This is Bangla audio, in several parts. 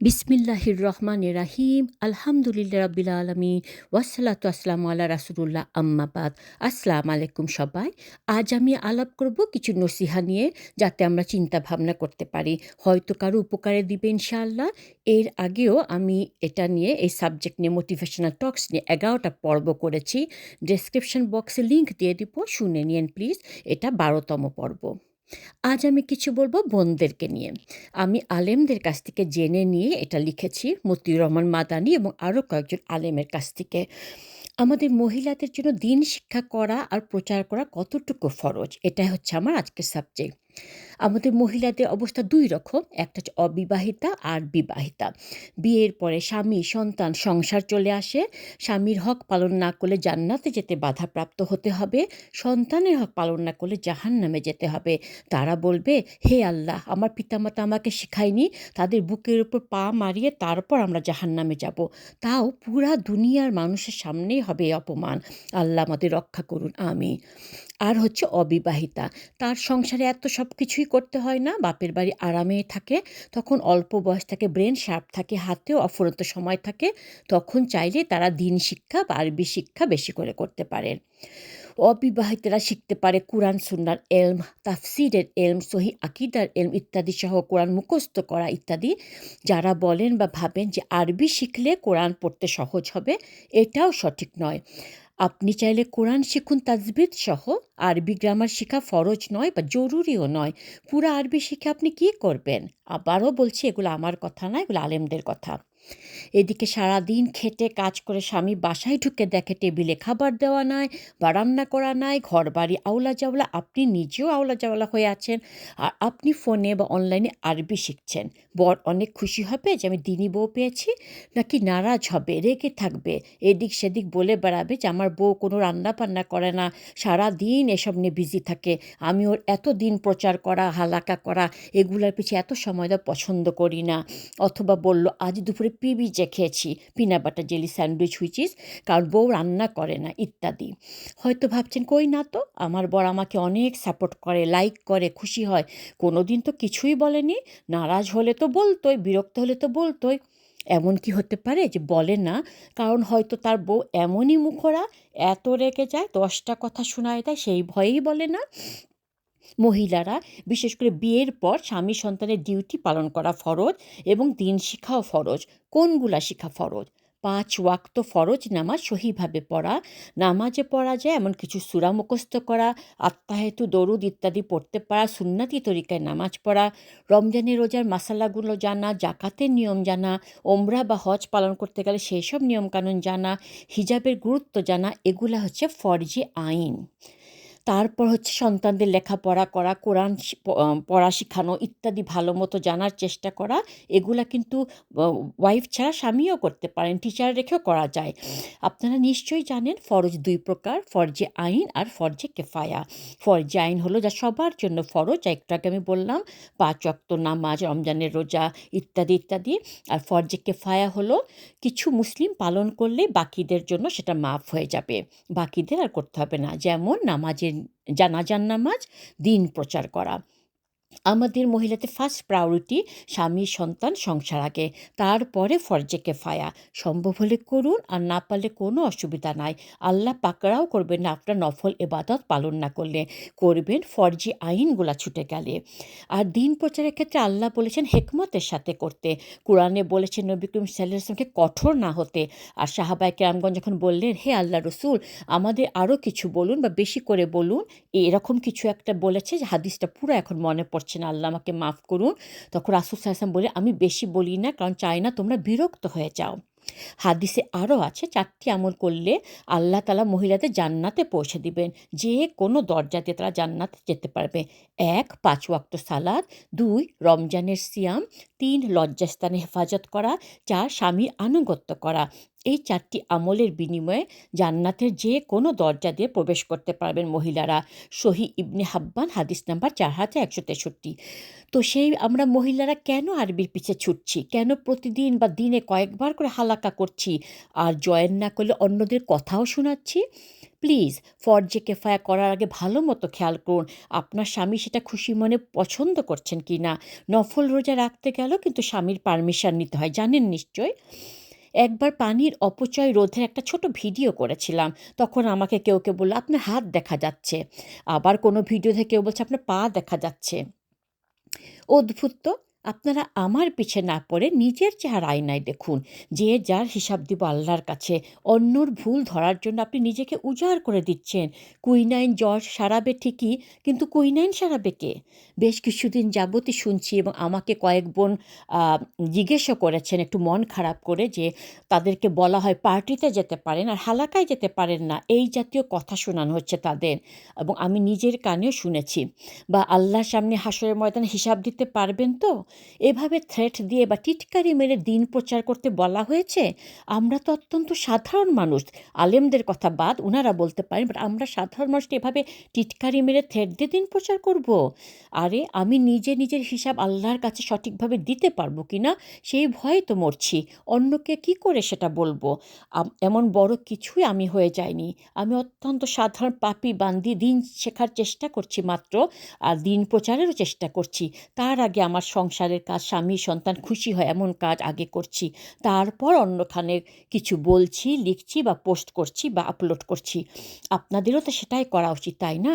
বিসমিল্লাহির রহমানির রাহিম আলহামদুলিল্লাহ রাব্বিল আলমিন ওয়াসালাতু আসসালামু আল্লাহ রাসুলুল্লাহ আম্মাবাদ আসসালাম আলাইকুম সবাই। আজ আমি আলাপ করব কিছু নসিহা নিয়ে, যাতে আমরা চিন্তা ভাবনা করতে পারি। হয়তো কারও উপকারে দিবে ইনশাআল্লাহ। এর আগেও আমি এটা নিয়ে, এই সাবজেক্ট নিয়ে মোটিভেশনাল টক্স নিয়ে এগারোটা পর্ব করেছি। ডেসক্রিপশন বক্সে লিঙ্ক দিয়ে দিব। শুনে নিন প্লিজ এটা বারোতম পর্ব। আজ আমি কিছু বলব বোনদেরকে নিয়ে। আমি আলেমদের কাছ থেকে জেনে নিয়ে এটা লিখেছি, মতিউর রহমান মাদানি এবং আরও কয়েকজন আলেমের কাছ থেকে। আমাদের মহিলাদের জন্য দিন শিক্ষা করা আর প্রচার করা কতটুকু ফরজ? এটাই হচ্ছে আমার আজকের সাবজেক্ট আমাদের মহিলাদের অবস্থা দুই রকম, একটা হচ্ছে অবিবাহিতা আর বিবাহিতা। বিয়ের পরে স্বামী, সন্তান, সংসার চলে আসে। স্বামীর হক পালন না করলে জান্নাতে যেতে বাধাপ্রাপ্ত হতে হবে। সন্তানের হক পালন না করলে জাহান নামে যেতে হবে। তারা বলবে, হে আল্লাহ, আমার পিতামাতা আমাকে শেখায়নি। তাদের বুকের উপর পা মারিয়ে তারপর আমরা জাহান নামে যাব। তাও পুরা দুনিয়ার মানুষের সামনেই হবে অপমান। আল্লাহ আমাদের রক্ষা করুন। আমি আর হচ্ছে অবিবাহিতা। তার সংসারে এত সব কিছুই করতে হয় না, বাপের বাড়ি আরামে থাকে, তখন অল্প বয়স থাকে ব্রেন শার্প থাকে, হাতেও অফুরন্ত সময় থাকে, তখন চাইলে তারা দিন শিক্ষা বা আরবি শিক্ষা বেশি করে করতে পারেন। অবিবাহিতরা শিখতে পারে কোরআন, সুন্নার এলম, তাফসিরের এলম, সহি আকিদার এলম ইত্যাদি সহ কোরআন মুখস্থ করা ইত্যাদি। যারা বলেন বা ভাবেন যে আরবি শিখলে কোরআন পড়তে সহজ হবে, এটাও সঠিক নয়। আপনি চাইলে কোরআন শিখুন তাজবিদ সহ, আরবি গ্রামার শেখা ফরজ নয় বা জরুরিও নয়। পুরো আরবি শিখে আপনি কি করবেন? আবারও বলছি, এগুলো আমার কথা না, এগুলো আলেমদের কথা। এদিকে সারাদিন খেটে কাজ করে স্বামী বাসায় ঢুকে দেখে টেবিলে খাবার দেওয়া নাই, বা রান্না করা নাই ঘর বাড়ি আওলা জাওলা আপনি নিজেও আওলা জাওলা হয়ে আছেন, আর আপনি ফোনে বা অনলাইনে আরবি শিখছেন। বর অনেক খুশি হবে যে আমি দিনী বউ পেয়েছি, নাকি নারাজ হবে, রেগে থাকবে, এদিক সেদিক বলে বেড়াবে যে আমার বউ কোনো রান্না বান্না করে না সারা দিন এসব নিয়ে বিজি থাকে, আমি ওর এত দিন প্রচার করা, হালাকা করা, এগুলোর পিছিয়ে এত সময় দেওয়া পছন্দ করি না, অথবা বলল, আজ দুপুরে পিবিজে খেয়েছি, পিনা বাটার জেলি স্যান্ডউইচ হুইচিস কারণ বউ রান্না করে না, ইত্যাদি। হয়তো ভাবছেন, কই না তো? আমার বর আমাকে অনেক সাপোর্ট করে লাইক করে, খুশি হয়। কোনো দিন তো কিছুই বলেনি, নারাজ হলে তো বলতোই, বিরক্ত হলে তো বলতোই। এমন কি হতে পারে যে বলে না? কারণ হয়তো তার বউ এমনই মুখরা, এত রেগে যায়, দশটা কথা শোনায় দেয়, সেই ভয়েই বলে না। মহিলারা, বিশেষ করে বিয়ের পর স্বামী সন্তানের ডিউটি পালন করা ফরজ এবং দিন শিখাও ফরজ। কোনগুলা শিখা ফরজ? পাঁচ ওয়াক্ত ফরজ নামাজ সহিভাবে পড়া। নামাজে পড়া যায় এমন কিছু সুরা মুখস্থ করা, আত্মাহেতু, দরুদ ইত্যাদি পড়তে পারা, সুন্নাতি তরিকায় নামাজ পড়া রমজানের রোজার মাসালাগুলো জানা, জাকাতের নিয়ম জানা, ওমরা বা হজ পালন করতে গেলে সেই সব নিয়মকানুন জানা, হিজাবের গুরুত্ব জানা, এগুলা হচ্ছে ফরজি আইন। তারপর হচ্ছে সন্তানদের লেখাপড়া করা, কোরআন পড়া শেখানো ইত্যাদি ভালো মতো জানার চেষ্টা করা, এগুলা কিন্তু ওয়াইফ ছাড়া স্বামীও করতে পারেন টিচার রেখেও করা যায়। আপনারা নিশ্চয়ই জানেন, ফরজ দুই প্রকার, ফরজে আইন আর ফরজে কেফায়া। ফরজে আইন হলো যা সবার জন্য ফরজ একটু আগে আমি বললাম, পাঁচ অক্ত নামাজ, রমজানের রোজা ইত্যাদি ইত্যাদি। আর ফরজে কেফায়া হলো, কিছু মুসলিম পালন করলে বাকিদের জন্য সেটা মাফ হয়ে যাবে। বাকিদের আর করতে হবে না। যেমন নামাজের জানাজান নামাজ দিন প্রচার করা। আমাদের মহিলাদের ফার্স্ট প্রায়োরিটি স্বামী, সন্তান, সংসার আগে। তারপরে ফরজেকে ফায়া। সম্ভব হলে করুন, আর না পারলে কোনো অসুবিধা নাই। আল্লাহ পাকড়াও করবেন না, আপনার নফল এবাদত পালন না করলে। করবেন, ফরজি আইনগুলা ছুটে গেলে। আর দিন প্রচারের ক্ষেত্রে আল্লাহ বলেছেন হেকমতের সাথে করতে। কোরআনে বলেছেন নবী করিম সাল্লাহামকে কঠোর না হতে। আর সাহাবাই কেরামগঞ্জ যখন বললেন, হে আল্লাহ রসুল, আমাদের আরও কিছু বলুন বা বেশি করে বলুন। এরকম কিছু একটা বলেছে, যে হাদিসটা পুরো এখন মনে পড়ছে। পারছে না আল্লাহ আমাকে মাফ করুন। তখন রাসুল সাহসাম বলে, আমি বেশি বলি না, কারণ চাই না তোমরা বিরক্ত হয়ে যাও। হাদিসে আরও আছে, চারটি আমল করলে আল্লাহ তালা মহিলাদের জান্নাতে পৌঁছে দিবেন। যে কোনো দরজা দিয়ে তারা জান্নাতে যেতে পারবে। এক, পাঁচ ওয়াক্ত সালাদ দুই, রমজানের সিয়াম। তিন, লজ্জাস্থানে হেফাজত করা। চার, স্বামীর আনুগত্য করা। এই চারটি আমলের বিনিময়ে জান্নাতের যে কোনো দরজা দিয়ে প্রবেশ করতে পারবেন মহিলারা। সহি ইবনে হাব্বান, হাদিস নাম্বার চার হাজার একশো তেষট্টি। তো সেই আমরা মহিলারা কেন আরবির পিছে ছুটছি? কেন প্রতিদিন বা দিনে কয়েকবার করে হালাকা করছি? আর জয়েন না করলে অন্যদের কথাও শোনাচ্ছি? প্লিজ, ফরজে কেফায়া করার আগে ভালো মতো খেয়াল করুন, আপনার স্বামী সেটা খুশি মনে পছন্দ করছেন কি না নফল রোজা রাখতে গেলেও কিন্তু স্বামীর পারমিশন নিতে হয়, জানেন নিশ্চয় একবার পানির অপচয় রোধের একটা ছোট ভিডিও করেছিলাম। তখন আমাকে কেউ কেউ বলল, আপনার হাত দেখা যাচ্ছে। আবার কোনো ভিডিও থেকে কেউ বলছে, আপনার পা দেখা যাচ্ছে। অদ্ভুত তো। আপনারা আমার পিছে না পড়ে নিজের চেহারা আয়নায় দেখুন। যে যার হিসাব দিব আল্লাহর কাছে। অন্যর ভুল ধরার জন্য আপনি নিজেকে উজাড় করে দিচ্ছেন। কুইনাইন জ্বর সারাবে ঠিকই, কিন্তু কুইনাইন সারাবে কে? বেশ কিছুদিন যাবতই শুনছি এবং আমাকে কয়েক বোন জিজ্ঞেসও করেছেন একটু মন খারাপ করে যে তাদেরকে বলা হয় পার্টিতে যেতে পারেন আর হালাকায় যেতে পারেন না। এই জাতীয় কথা শোনানো হচ্ছে তাদের এবং আমি নিজের কানেও শুনেছি। বা আল্লাহর সামনে হাসরের ময়দানে হিসাব দিতে পারবেন তো? এভাবে থ্রেট দিয়ে বা টিটকারি মেরে দিন প্রচার করতে বলা হয়েছে, আমরা তো অত্যন্ত সাধারণ মানুষ। আলেমদের কথা বাদ ওনারা বলতে পারেন বাট আমরা সাধারণ মানুষকে এভাবে টিটকারি মেরে থ্রেট দিয়ে দিন প্রচার করব। আরে, আমি নিজে নিজের হিসাব আল্লাহর কাছে সঠিকভাবে দিতে পারব কি না, সেই ভয়ে তো মরছি। অন্যকে কি করে সেটা বলব? এমন বড় কিছুই আমি হয়ে যাইনি। আমি অত্যন্ত সাধারণ পাপি বান্দি, দিন শেখার চেষ্টা করছি মাত্র, আর দিন প্রচারেরও চেষ্টা করছি। তার আগে আমার সংসারের কাজ স্বামী সন্তান খুশি হয়, এমন কাজ আগে করছি। তারপর অন্যখানে কিছু বলছি, লিখছি বা পোস্ট করছি বা আপলোড করছি। আপনাদেরও তো সেটাই করা উচিত, তাই না?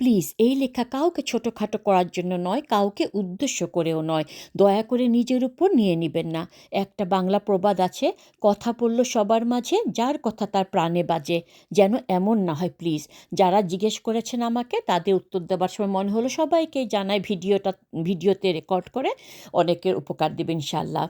প্লিজ, এই লেখা কাউকে ছোটোখাটো করার জন্য নয়, কাউকে উদ্দেশ্য করেও নয়। দয়া করে নিজের উপর নিয়ে নেবেন না। একটা বাংলা প্রবাদ আছে, কথা বলল সবার মাঝে, যার কথা তার প্রাণে বাজে। যেন এমন না হয়, প্লিজ। যারা জিজ্ঞেস করেছেন আমাকে, তাদের উত্তর দেওয়ার সময় মনে হলো সবাইকে জানায়, ভিডিওটা, ভিডিওতে রেকর্ড করে অনেকের উপকার দেবেন ইনশাল্লাহ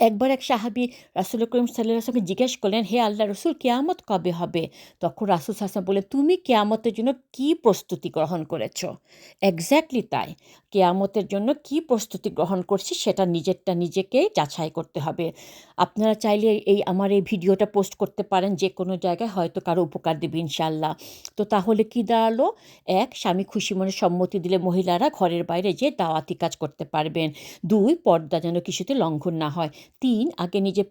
একবার এক সাহাবি রাসুল করিম সাল্লাহ আসলামকে জিজ্ঞেস করলেন, হে আল্লাহ রসুল, কেয়ামত কবে হবে? তখন রাসুল হাসান বলে তুমি কেয়ামতের জন্য কি প্রস্তুতি গ্রহণ করেছ? এক্স্যাক্টলি তাই। কেয়ামতের জন্য কি প্রস্তুতি গ্রহণ করছি সেটা নিজেরটা নিজেকে যাচাই করতে হবে। আপনারা চাইলে এই আমার এই ভিডিওটা পোস্ট করতে পারেন যে কোনো জায়গায়, হয়তো কারও উপকার দেবে ইনশাল্লাহ তো তাহলে কি দাঁড়াল? এক, স্বামী খুশি মনে সম্মতি দিলে মহিলারা ঘরের বাইরে যে দাওয়াতি কাজ করতে পারবেন। দুই, পর্দা যেন কিছুতে লঙ্ঘন না হয়। তিন, আগে নিজে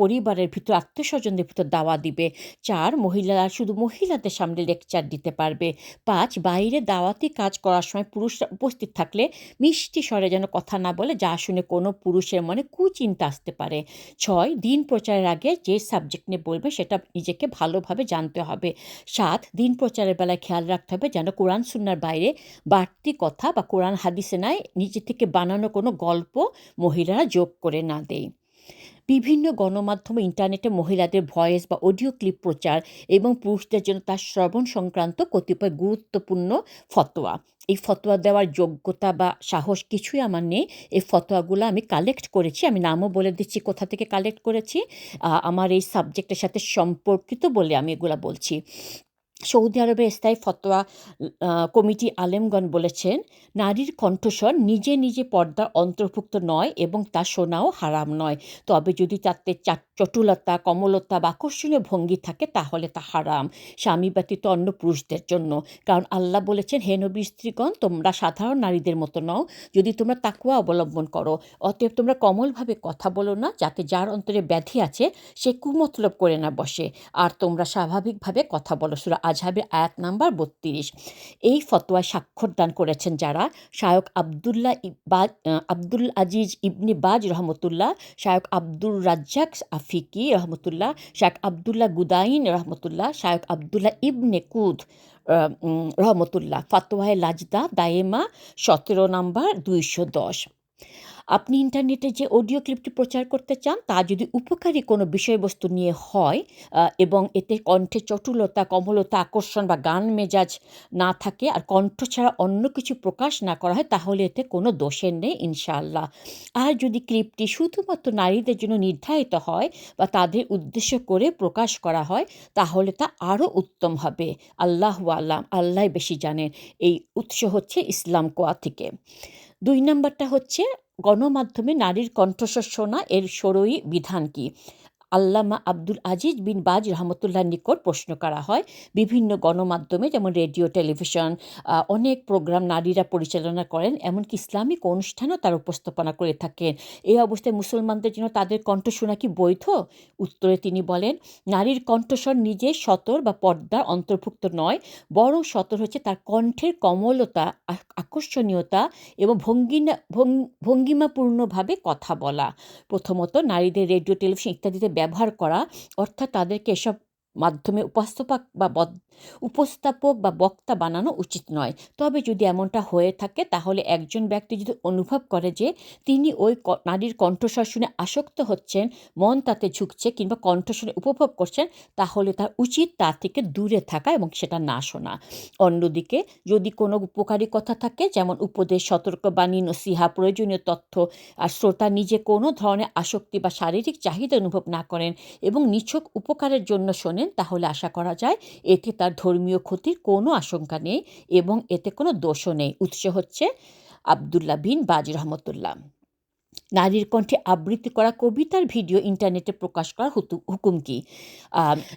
পরিবারের ভিতর আত্মীয়স্বজনদের ভিতর দাওয়া দিবে। চার মহিলারা শুধু মহিলাদের সামনে লেকচার দিতে পারবে। পাঁচ, বাইরে দাওয়াতি কাজ করার সময় পুরুষরা উপস্থিত থাকলে মিষ্টি স্বরে যেন কথা না বলে, যা শুনে কোনো পুরুষের মনে কুচিন্তা আসতে পারে। ছয়, দিন প্রচারের আগে যে সাবজেক্ট নিয়ে বলবে, সেটা নিজেকে ভালোভাবে জানতে হবে। সাত, দিন প্রচারের বেলায় খেয়াল রাখতে হবে যেন কোরআন সুন্নার বাইরে বাড়তি কথা বা কোরআন হাদিসে নাই, নিজে থেকে বানানো কোনো গল্প মহিলারা যোগ করে না দেয়। বিভিন্ন গণমাধ্যম ইন্টারনেটে মহিলাদের ভয়েস বা অডিও ক্লিপ প্রচার এবং পুরুষদের জন্য তার শ্রবণ সংক্রান্ত কতিপয় গুরুত্বপূর্ণ ফতোয়া। এই ফতোয়া দেওয়ার যোগ্যতা বা সাহস কিছুই আমার নেই। এই ফতোয়াগুলো আমি কালেক্ট করেছি। আমি নামও বলে দিচ্ছি কোথা থেকে কালেক্ট করেছি। আমার এই সাবজেক্টের সাথে সম্পর্কিত বলে আমি এগুলো বলছি। সৌদি আরবের স্থায়ী ফতোয়া কমিটি আলেমগণ বলেছেন, নারীর কণ্ঠস্বর নিজে নিজে পর্দার অন্তর্ভুক্ত নয় এবং তা শোনাও হারাম নয়। তবে যদি তাতে চটুলতা, কমলতা বা আকর্ষণীয় ভঙ্গি থাকে, তাহলে তা হারাম। স্বামী ব্যতীত অন্য পুরুষদের জন্য। কারণ আল্লাহ বলেছেন, হে নবী স্ত্রীগণ, তোমরা সাধারণ নারীদের মতো নও। যদি তোমরা তাকুয়া অবলম্বন করো, অতএব তোমরা কমলভাবে কথা বলো না, যাতে যার অন্তরে ব্যাধি আছে, সে কুমতলব করে না বসে। আর তোমরা স্বাভাবিকভাবে কথা বলো। সুরা আজহাবের আয়াত নাম্বার বত্রিশ। এই ফতোয়ায় স্বাক্ষর দান করেছেন যারা? শায়ক আবদুল্লাহ ইবাজ আব্দুল আজিজ ইবনি বাজ রহমতুল্লাহ শায়ক আব্দুর রাজ্জাক আফিকি রহমতুল্লাহ শায়ক আবদুল্লাহ গুদাইন রহমতুল্লাহ শায়ক আবদুল্লাহ ইবনে কুদ রহমতুল্লাহ। ফাতোয়ায় লাজদা, দায়েমা, সতেরো নাম্বার, দুইশো দশ। আপনি ইন্টারনেটে যে অডিও ক্লিপটি প্রচার করতে চান, তা যদি উপকারী কোনো বিষয়বস্তু নিয়ে হয় এবং এতে কণ্ঠে চটুলতা, কমলতা, আকর্ষণ বা গান মেজাজ না থাকে আর কণ্ঠ ছাড়া অন্য কিছু প্রকাশ না করা হয়, তাহলে এতে কোনো দোষের নেই, ইনশাআল্লাহ। আর যদি ক্লিপটি শুধুমাত্র নারীদের জন্য নির্ধারিত হয় বা তাদের উদ্দেশ্য করে প্রকাশ করা হয়, তাহলে তা আরও উত্তম হবে। আল্লাহ আল্লাহ আল্লাহ বেশি জানেন। এই উৎস হচ্ছে ইসলাম কোয়া থেকে। দুই নম্বরটা হচ্ছে গণমাধ্যমে নারীর কণ্ঠস্বর শোনা এর সরই বিধান কী? আল্লামা আব্দুল আজিজ বিন বাজ রহমতুল্লাহর নিকট প্রশ্ন করা হয়, বিভিন্ন গণমাধ্যমে যেমন রেডিও, টেলিভিশন অনেক প্রোগ্রাম নারীরা পরিচালনা করেন, এমনকি ইসলামিক অনুষ্ঠানও তার উপস্থাপনা করে থাকেন। এই অবস্থায় মুসলমানদের জন্য তাদের কণ্ঠ শোনা কি বৈধ? উত্তরে তিনি বলেন, নারীর কণ্ঠস্বর নিজে সতর বা পর্দার অন্তর্ভুক্ত নয়, বরং সতর হচ্ছে তার কণ্ঠের কমলতা আকর্ষণীয়তা এবং ভঙ্গিনা ভঙ্গিমাপূর্ণভাবে কথা বলা। প্রথমত নারীদের রেডিও, টেলিভিশন ইত্যাদিতে ব্যবহার করা অর্থাৎ তাদেরকে এসব মাধ্যমে উপস্থাপক বা উপস্থাপক বা বক্তা বানানো উচিত নয়। তবে যদি এমনটা হয়ে থাকে, তাহলে একজন ব্যক্তি যদি অনুভব করে যে তিনি ওই নারীর কণ্ঠস্বর শুনে আসক্ত হচ্ছেন, মন তাতে ঝুঁকছে কিংবা কণ্ঠ শুনে উপভোগ করছেন, তাহলে তার উচিত তা থেকে দূরে থাকা এবং সেটা না শোনা। অন্যদিকে, যদি কোনো উপকারী কথা থাকে, যেমন উপদেশ, সতর্কবাণী, নসিহা, প্রয়োজনীয় তথ্য আর শ্রোতা নিজে কোনো ধরনের আসক্তি বা শারীরিক চাহিদা অনুভব না করেন এবং নিছক উপকারের জন্য শোনেন তাহলে আশা করা যায় এতে তার ধর্মীয় ক্ষতির কোনো আশঙ্কা নেই এবং এতে কোনো দোষও নেই। উৎস হচ্ছে আবদুল্লাহ বিন বাজ রহমতুল্লাহ। নারীর কণ্ঠে আবৃত্তি করা কবিতার ভিডিও ইন্টারনেটে প্রকাশ করার হুকুম কি?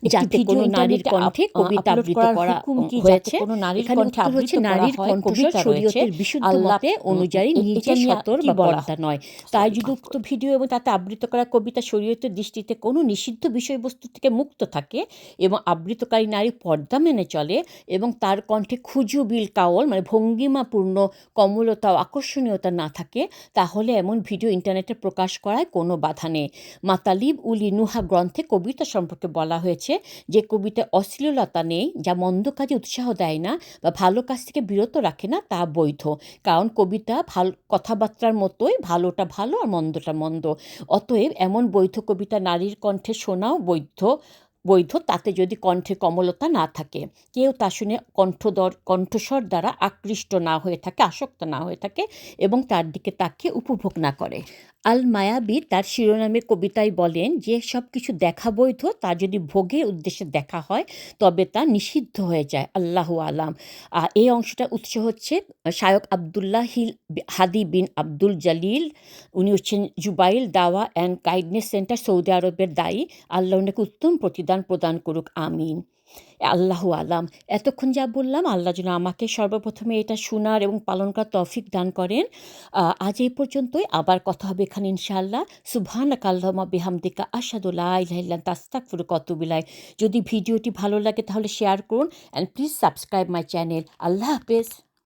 যাতে কোনো নারীর কণ্ঠে কবিতা আবৃত্তি করা হুকুম কি? হয়েছে। কোনো নারীর কণ্ঠে আবৃত্তি নারীর কণ্ঠস্বর শরীয়তের বিশুদ্ধ অনুযায়ী নিজে সতর বা নয়। তাই Sorry, যদি উক্ত ভিডিও এবং তাতে আবৃত্ত করা কবিতা শরীয়তের দৃষ্টিতে কোনো নিষিদ্ধ বিষয়বস্তু থেকে মুক্ত থাকে এবং আবৃত্তকারী নারী পর্দা মেনে চলে এবং তার কণ্ঠে খুজুবিল কাওল মানে ভঙ্গিমাপূর্ণ কমলতা ও আকর্ষণীয়তা না থাকে তাহলে এমন ভিডিও ইন্টারনেটে প্রকাশ করায় কোনো বাধা নেই। মাতালিব উলি নুহা গ্রন্থে কবিতা সম্পর্কে বলা হয়েছে যে কবিতা অশ্লীলতা নেই, যা মন্দ কাজে উৎসাহ দেয় না বা ভালো কাজ থেকে বিরত রাখে না তা বৈধ। কারণ কবিতা ভালো, কথাবার্তার মতোই ভালোটা ভালো আর মন্দটা মন্দ। অতএব এমন বৈধ কবিতা নারীর কণ্ঠে শোনাও বৈধ। বৈধ, তাতে যদি কণ্ঠে কমলতা না থাকে। কেউ তা শুনে কণ্ঠদর, কণ্ঠস্বর দ্বারা আকৃষ্ট না হয়ে থাকে, আসক্ত না হয়ে থাকে এবং তার দিকে তাকিয়ে উপভোগ না করে। আল মায়াবী তার শিরোনামে কবিতায় বলেন যে, সব কিছু দেখা বৈধ তা যদি ভোগের উদ্দেশ্যে দেখা হয়, তবে তা নিষিদ্ধ হয়ে যায়। আল্লাহ আলাম। এই অংশটা উৎস হচ্ছে শায়ক আবদুল্লাহ হিল হাদি বিন আব্দুল জালিল, উনি হচ্ছেন জুবাইল দাওয়া অ্যান্ড গাইডনেস সেন্টার সৌদি আরবের দায়ী। আল্লাহ ওনাকে উত্তম প্রতিদান প্রদান করুক, আমিন। আল্লাহ আলাম। এতক্ষণ যা বললাম, আল্লাহ যেন আমাকে সর্বপ্রথমে এটা শোনার এবং পালন করার তৌফিক দান করেন। আজ এই পর্যন্তই। আবার কথা হবে এখানে ইনশাআল্লাহ। সুবহান কাল্লামা বেহামদিকা আসাদুল্লাহ তাস্তাক ফুরু কতবিলাই যদি ভিডিওটি ভালো লাগে তাহলে শেয়ার করুন। And please subscribe my channel আল্লাহ হাফেজ।